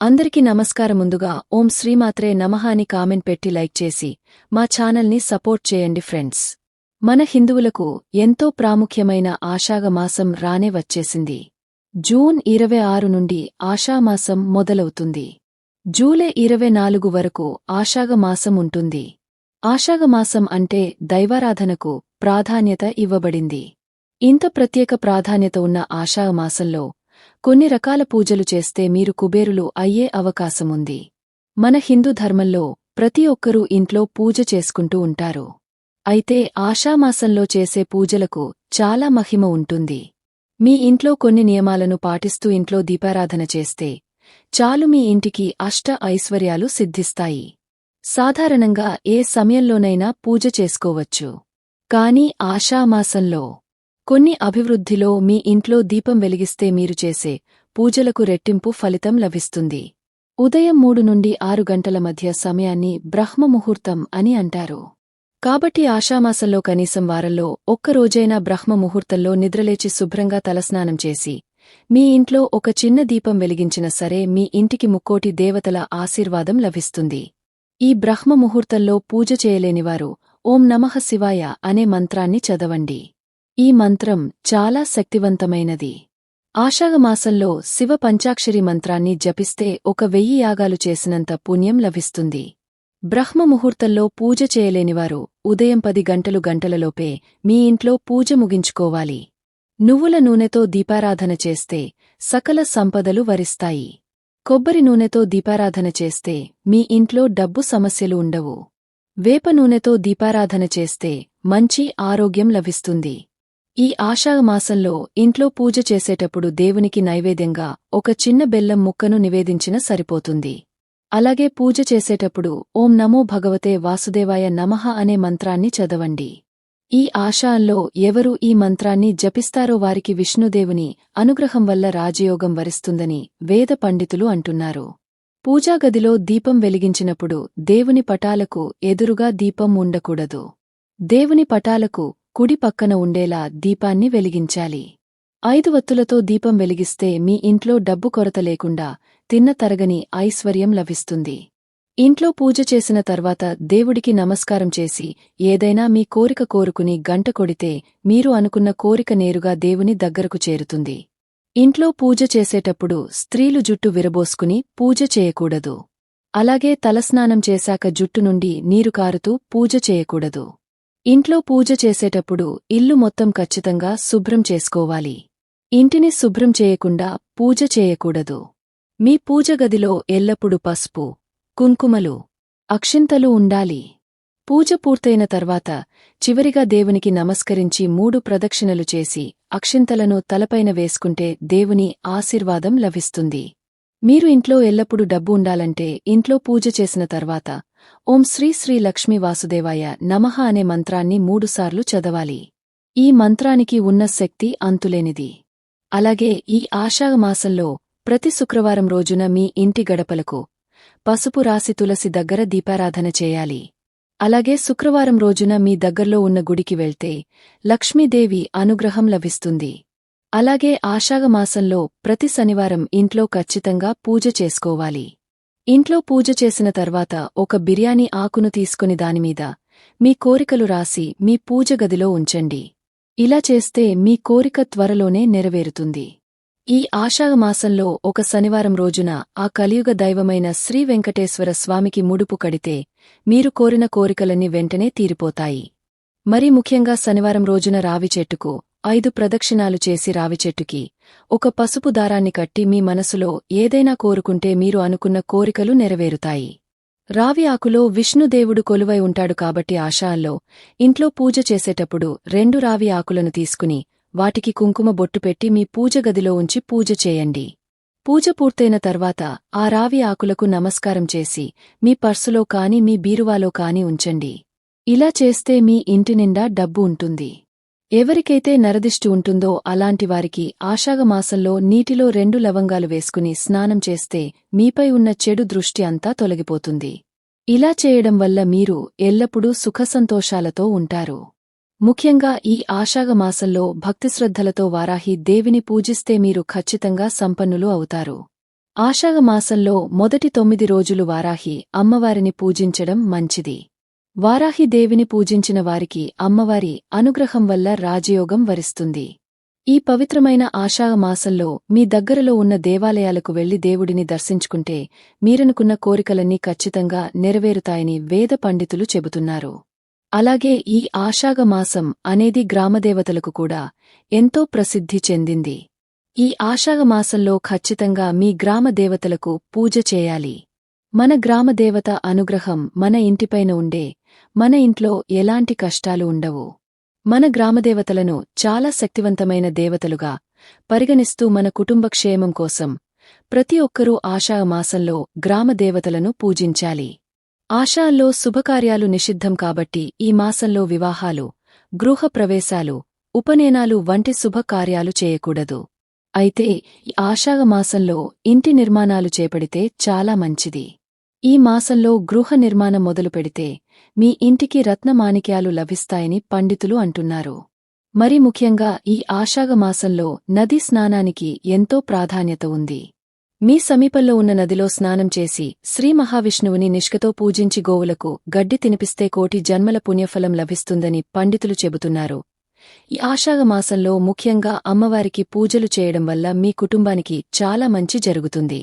అందరికీ నమస్కారం ముందుగా ఓం శ్రీమాత్రే నమః అని కామెంట్ పెట్టి లైక్ చేసి మా ఛానల్ని సపోర్ట్ చేయండి ఫ్రెండ్స్. మన హిందువులకు ఎంతో ప్రాముఖ్యమైన ఆషాగమాసం రానే వచ్చేసింది. జూన్ ఇరవై ఆరు నుండి ఆషామాసం మొదలవుతుంది. జూలై ఇరవై నాలుగు వరకు ఆషాగమాసం ఉంటుంది. ఆషాగమాసం అంటే దైవారాధనకు ప్రాధాన్యత ఇవ్వబడింది. ఇంత ప్రత్యేక ప్రాధాన్యత ఉన్న ఆషాగమాసంలో కొన్ని రకాల పూజలు చేస్తే మీరు కుబేరులు అయ్యే అవకాశముంది. మన హిందూ ధర్మంలో ప్రతి ఒక్కరూ ఇంట్లో పూజ చేసుకుంటూ ఉంటారు. అయితే ఆషామాసంలో చేసే పూజలకు చాలా మహిమ ఉంటుంది. మీ ఇంట్లో కొన్ని నియమాలను పాటిస్తూ ఇంట్లో దీపారాధన చేస్తే చాలు మీ ఇంటికి అష్ట ఐశ్వర్యాలు సిద్ధిస్తాయి. సాధారణంగా ఏ సమయంలోనైనా పూజ చేసుకోవచ్చు. కాని ఆషామాసంలో కొన్ని అభివృద్ధిలో మీ ఇంట్లో దీపం వెలిగిస్తే మీరు చేసే పూజలకు రెట్టింపు ఫలితం లభిస్తుంది. ఉదయం మూడు నుండి ఆరు గంటల మధ్య సమయాన్ని బ్రహ్మముహూర్తం అని అంటారు. కాబట్టి ఆషామాసంలో కనీసం వారంలో ఒక్కరోజైనా బ్రహ్మముహూర్తంలో నిద్రలేచి శుభ్రంగా తలస్నానం చేసి మీ ఇంట్లో ఒక చిన్న దీపం వెలిగించిన సరే మీ ఇంటికి ముక్కోటి దేవతల ఆశీర్వాదం లభిస్తుంది. ఈ బ్రహ్మముహూర్తంలో పూజ చేయలేనివారు ఓం నమః శివాయ అనే మంత్రాన్ని చదవండి. ఈ మంత్రం చాలా శక్తివంతమైనది. ఆషాఢమాసంలో శివ పంచాక్షరి మంత్రాన్ని జపిస్తే ఒక వెయ్యి యాగాలు చేసినంత పుణ్యం లభిస్తుంది. బ్రహ్మముహూర్తంలో పూజ చేయలేనివారు ఉదయం పది గంటలు గంటలలోపే మీ ఇంట్లో పూజ ముగించుకోవాలి. నువ్వుల నూనెతో దీపారాధన చేస్తే సకల సంపదలు వరిస్తాయి. కొబ్బరి నూనెతో దీపారాధన చేస్తే మీ ఇంట్లో డబ్బు సమస్యలు ఉండవు. వేప నూనెతో దీపారాధన చేస్తే మంచి ఆరోగ్యం లభిస్తుంది. ఈ ఆషాఢమాసంలో ఇంట్లో పూజ చేసేటప్పుడు దేవునికి నైవేద్యంగా ఒక చిన్న బెల్లం ముక్కను నివేదించిన సరిపోతుంది. అలాగే పూజ చేసేటప్పుడు ఓం నమో భగవతే వాసుదేవాయ నమః అనే మంత్రాన్ని చదవండి. ఈ ఆశాల్లో ఎవరు ఈ మంత్రాన్ని జపిస్తారో వారికి విష్ణుదేవుని అనుగ్రహం వల్ల రాజయోగం వరిస్తుందని వేద పండితులు అంటున్నారు. పూజాగదిలో దీపం వెలిగించినప్పుడు దేవుని పటాలకు ఎదురుగా దీపం ఉండకూడదు. దేవుని పటాలకు కుడి పక్కన ఉండేలా దీపాన్ని వెలిగించాలి. ఐదు వత్తులతో దీపం వెలిగిస్తే మీ ఇంట్లో డబ్బు కొరత లేకుండా తిన్న తరగని ఐశ్వర్యం లభిస్తుంది. ఇంట్లో పూజ చేసిన తర్వాత దేవుడికి నమస్కారం చేసి ఏదైనా మీ కోరిక కోరుకుని గంట కొడితే మీరు అనుకున్న కోరిక నేరుగా దేవుని దగ్గరకు చేరుతుంది. ఇంట్లో పూజ చేసేటప్పుడు స్త్రీలు జుట్టు విరబోసుకుని పూజ చేయకూడదు. అలాగే తలస్నానం చేశాక జుట్టు నుండి నీరు కారుతూ పూజ చేయకూడదు. ఇంట్లో పూజ చేసేటప్పుడు ఇల్లు మొత్తం ఖచ్చితంగా శుభ్రం చేసుకోవాలి. ఇంటిని శుభ్రం చేయకుండా పూజ చేయకూడదు. మీ పూజ గదిలో ఎల్లప్పుడూ పసుపు కుంకుమలు అక్షింతలు ఉండాలి. పూజ పూర్తయిన తర్వాత చివరిగా దేవునికి నమస్కరించి మూడు ప్రదక్షిణలు చేసి అక్షింతలను తలపైన వేసుకుంటే దేవుని ఆశీర్వాదం లభిస్తుంది. మీరు ఇంట్లో ఎల్లప్పుడూ డబ్బు ఉండాలంటే ఇంట్లో పూజ చేసిన తర్వాత ఓం శ్రీ శ్రీ లక్ష్మీ వాసుదేవాయ నమః అనే మంత్రాన్ని మూడుసార్లు చదవాలి. ఈ మంత్రానికి ఉన్న శక్తి అంతులేనిది. అలాగే ఈ ఆషాఢమాసంలో ప్రతి శుక్రవారం రోజున మీ ఇంటి గడపలకు పసుపు రాసి తులసి దగ్గర దీపారాధన చేయాలి. అలాగే శుక్రవారం రోజున మీ దగ్గర్లో ఉన్న గుడికి వెళ్తే లక్ష్మీదేవి అనుగ్రహం లభిస్తుంది. అలాగే ఆషాఢమాసంలో ప్రతి శనివారం ఇంట్లో ఖచ్చితంగా పూజ చేసుకోవాలి. ఇంట్లో పూజ చేసిన తర్వాత ఒక బిర్యానీ ఆకును తీసుకుని దానిమీద మీ కోరికలు రాసి మీ పూజ గదిలో ఉంచండి. ఇలా చేస్తే మీ కోరిక త్వరలోనే నెరవేరుతుంది. ఈ ఆషాఢమాసంలో ఒక శనివారం రోజున ఆ కలియుగ దైవమైన శ్రీ వెంకటేశ్వర స్వామికి ముడుపు కడితే మీరు కోరిన కోరికలన్నీ వెంటనే తీరిపోతాయి. మరీ ముఖ్యంగా శనివారం రోజున రావి చెట్టుకు ఐదు ప్రదక్షిణాలు చేసి రావిచెట్టుకి ఒక పసుపు దారాన్ని కట్టి మీ మనసులో ఏదైనా కోరుకుంటే మీరు అనుకున్న కోరికలు నెరవేరుతాయి. రావి ఆకులో విష్ణుదేవుడు కొలువై ఉంటాడు కాబట్టి ఆశాల్లో ఇంట్లో పూజ చేసేటప్పుడు రెండు రావి ఆకులను తీసుకుని వాటికి కుంకుమ బొట్టు పెట్టి మీ పూజ గదిలో ఉంచి పూజ చేయండి. పూజ పూర్తయిన తర్వాత ఆ రావి ఆకులకు నమస్కారం చేసి మీ పర్సులో కాని మీ బీరువాలో కాని ఉంచండి. ఇలా చేస్తే మీ ఇంటి నిండా డబ్బు ఉంటుంది. ఎవరికైతే నరదిష్టి ఉంటుందో అలాంటివారికి ఆషాగమాసంలో నీటిలో రెండు లవంగాలు వేసుకుని స్నానం చేస్తే మీపై ఉన్న చెడు దృష్టి అంతా తొలగిపోతుంది. ఇలా చేయడం వల్ల మీరు ఎల్లప్పుడూ సుఖసంతోషాలతో ఉంటారు. ముఖ్యంగా ఈ ఆషాగమాసంలో భక్తిశ్రద్ధలతో వారాహి దేవిని పూజిస్తే మీరు ఖచ్చితంగా సంపన్నులు అవుతారు. ఆషాగమాసంలో మొదటి తొమ్మిది రోజులు వారాహి అమ్మవారిని పూజించడం మంచిది. వారాహి దేవిని పూజించిన వారికి అమ్మవారి అనుగ్రహం వల్ల రాజయోగం వరిస్తుంది. ఈ పవిత్రమైన ఆషాఢమాసంలో మీ దగ్గరలో ఉన్న దేవాలయాలకు వెళ్ళి దేవుడిని దర్శించుకుంటే మీరనుకున్న కోరికలన్నీ ఖచ్చితంగా నెరవేరుతాయని వేద పండితులు చెబుతున్నారు. అలాగే ఈ ఆషాగమాసం అనేది గ్రామదేవతలకు కూడా ఎంతో ప్రసిద్ధి చెందింది. ఈ ఆషాగమాసంలో ఖచ్చితంగా మీ గ్రామ దేవతలకు పూజ చేయాలి. మన గ్రామదేవత అనుగ్రహం మన ఇంటిపైన ఉండే మన ఇంట్లో ఎలాంటి కష్టాలు ఉండవు. మన గ్రామదేవతలను చాలా శక్తివంతమైన దేవతలుగా పరిగణిస్తూ మన కుటుంబ క్షేమం కోసం ప్రతి ఒక్కరూ ఆషామాసంలో గ్రామదేవతలను పూజించాలి. ఆషాల్లో శుభకార్యాలు నిషిద్ధం కాబట్టి ఈ మాసంలో వివాహాలు గృహ ప్రవేశాలు ఉపనయనాలు వంటి శుభకార్యాలు చేయకూడదు. అయితే ఈ ఆషాగమాసంలో ఇంటి నిర్మాణాలు చేపడితే చాలా మంచిది. ఈ మాసంలో గృహ నిర్మాణం మొదలు పెడితే మీ ఇంటికి రత్నమాణిక్యాలు లభిస్తాయని పండితులు అంటున్నారు. మరి ముఖ్యంగా ఈ ఆషాఘమాసంలో నదీ స్నానానికి ఎంతో ప్రాధాన్యత ఉంది. మీ సమీపంలో ఉన్న నదిలో స్నానం చేసి శ్రీ మహావిష్ణువుని నిష్కతో పూజించి గోవులకు గడ్డి తినిపిస్తే కోటి జన్మల పుణ్యఫలం లభిస్తుందని పండితులు చెబుతున్నారు. ఈ ఆషాఘమాసంలో ముఖ్యంగా అమ్మవారికి పూజలు చేయడం వల్ల మీ కుటుంబానికి చాలా మంచి జరుగుతుంది.